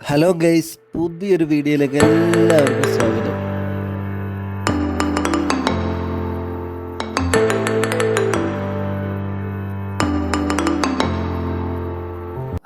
Hello guys പുതിയൊരു വീഡിയോയിലേക്ക് എല്ലാവർക്കും സ്വാഗതം.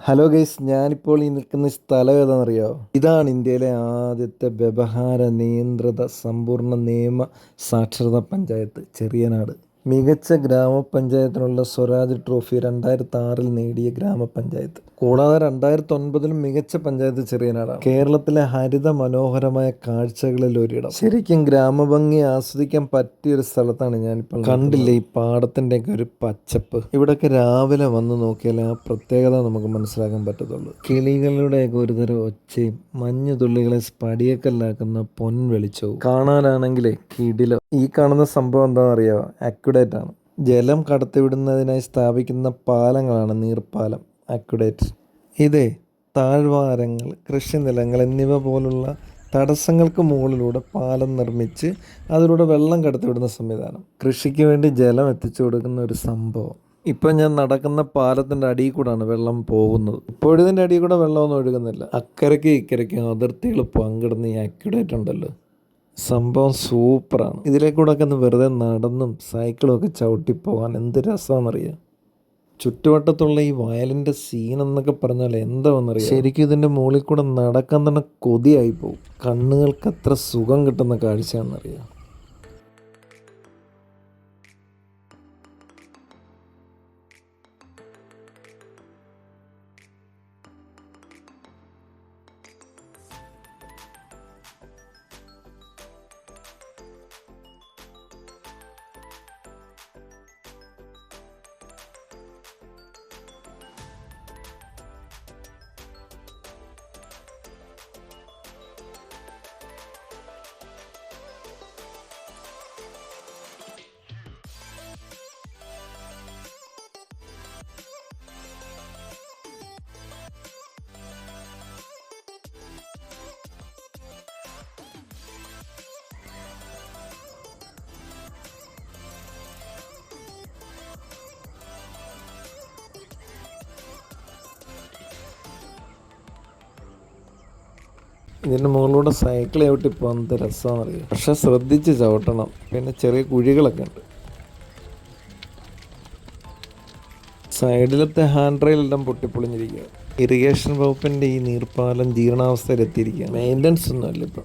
ഹലോ ഗൈസ് ഞാനിപ്പോൾ ഈ നിൽക്കുന്ന സ്ഥലം ഏതാണെന്നറിയോ? ഇതാണ് ഇന്ത്യയിലെ ആദ്യത്തെ വ്യവഹാര നിയന്ത്രിത സമ്പൂർണ നിയമ സാക്ഷരതാ പഞ്ചായത്ത് ചെറിയനാട്. മികച്ച ഗ്രാമപഞ്ചായത്തിനുള്ള സ്വരാജ് ട്രോഫി രണ്ടായിരത്തി ആറിൽ നേടിയ ഗ്രാമപഞ്ചായത്ത്. കൂടാതെ രണ്ടായിരത്തി ഒൻപതിലും മികച്ച പഞ്ചായത്ത് ചെറിയനാടാണ് കേരളത്തിലെ ഹരിത മനോഹരമായ കാഴ്ചകളിൽ ഒരിടം. ശരിക്കും ഗ്രാമഭംഗി ആസ്വദിക്കാൻ പറ്റിയ ഒരു സ്ഥലത്താണ് ഞാനിപ്പോൾ കണ്ടില്ലേ ഈ പാടത്തിന്റെ ഒക്കെ ഒരു പച്ചപ്പ്? ഇവിടെയൊക്കെ രാവിലെ വന്ന് നോക്കിയാൽ ആ പ്രത്യേകത നമുക്ക് മനസ്സിലാക്കാൻ പറ്റത്തുള്ളൂ. കിളികളുടെയൊക്കെ ഒരുതരം ഒച്ചയും മഞ്ഞു തുള്ളികളെ സ്പടിയക്കല്ലാക്കുന്ന പൊൻ വെളിച്ചവും കാണാനാണെങ്കിലേ കിടിലോ. ഈ കാണുന്ന സംഭവം എന്താണെന്നറിയോ അക്യുഡേറ്റ് ആണ്. ജലം കടത്തിവിടുന്നതിനായി സ്ഥാപിക്കുന്ന പാലങ്ങളാണ് നീർപ്പാലം അക്യുഡേറ്റ് ഇത് താഴ്വാരങ്ങൾ കൃഷിനിലങ്ങൾ എന്നിവ പോലുള്ള തടസ്സങ്ങൾക്ക് മുകളിലൂടെ പാലം നിർമ്മിച്ച് അതിലൂടെ വെള്ളം കടത്തിവിടുന്ന സംവിധാനം. കൃഷിക്ക് വേണ്ടി ജലം എത്തിച്ചു കൊടുക്കുന്ന ഒരു സംഭവം. ഇപ്പം ഞാൻ നടക്കുന്ന പാലത്തിന്റെ അടിയിൽ കൂടാണ് വെള്ളം പോകുന്നത്. ഇപ്പോഴിതിന്റെ അടിയിൽ കൂടെ വെള്ളമൊന്നും ഒഴുകുന്നില്ല. അക്കരയ്ക്ക് ഇക്കരയ്ക്കും അതിർത്തികൾ പങ്കിടുന്ന ഈ അക്യുഡേറ്റ് ഉണ്ടല്ലോ. സംഭവം സൂപ്പറാണ്. ഇതിലേക്കൂടെയൊക്കെ ഒന്ന് വെറുതെ നടന്നും സൈക്കിളും ഒക്കെ ചവിട്ടി പോകാൻ എന്ത് രസമാണെന്നറിയാം? ചുറ്റുവട്ടത്തുള്ള ഈ വയലിന്റെ സീൻ എന്നൊക്കെ പറഞ്ഞാൽ എന്താണെന്നറിയാം? ശരിക്കും ഇതിന്റെ മുകളിൽ കൂടെ നടക്കാൻ തന്നെ കൊതിയായി പോകും കണ്ണുകൾക്ക് എത്ര സുഖം കിട്ടുന്ന കാഴ്ചയാണെന്നറിയാം? ഇതിന്റെ മുകളിലൂടെ സൈക്കിൾ ചവിട്ടി പോകുന്നത് രസമാണെന്നറിയാം? പക്ഷെ ശ്രദ്ധിച്ച് ചവിട്ടണം. പിന്നെ ചെറിയ കുഴികളൊക്കെ ഉണ്ട്. സൈഡിലത്തെ ഹാൻഡ് റെയിലെല്ലാം പൊട്ടിപ്പൊളിഞ്ഞിരിക്കുക. ഇറിഗേഷൻ വകുപ്പിന്റെ ഈ നീർപ്പാലം ജീർണാവസ്ഥയിലെത്തിയിരിക്കുക മെയിന്റനൻസ് ഒന്നുമല്ല ഇപ്പം.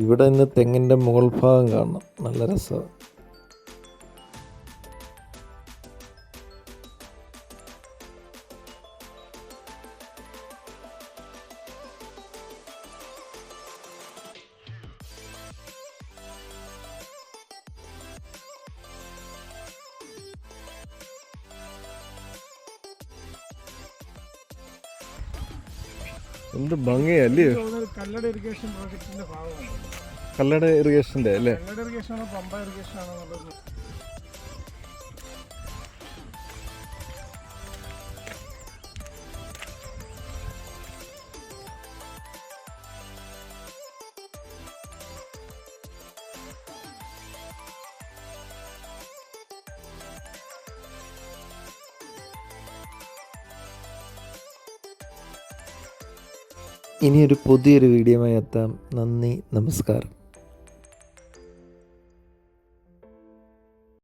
ഇവിടെ നിന്ന് തെങ്ങിന്റെ മുകൾ ഭാഗം കാണണം. നല്ല രസമാണ്. എന്ത് ഭംഗിയല്ലേ? കല്ലട ഇറിഗേഷൻ പ്രോജക്റ്റിന്റെ ഭാഗമാണ്. കല്ലട ഇറിഗേഷന്റെ അല്ലേ? കല്ലട ഇറിഗേഷൻ ആണോ പമ്പ ഇറിഗേഷൻ ആണോ ഇനിയൊരു പുതിയൊരു വീഡിയോയുമായി എത്താം. നന്ദി നമസ്കാരം.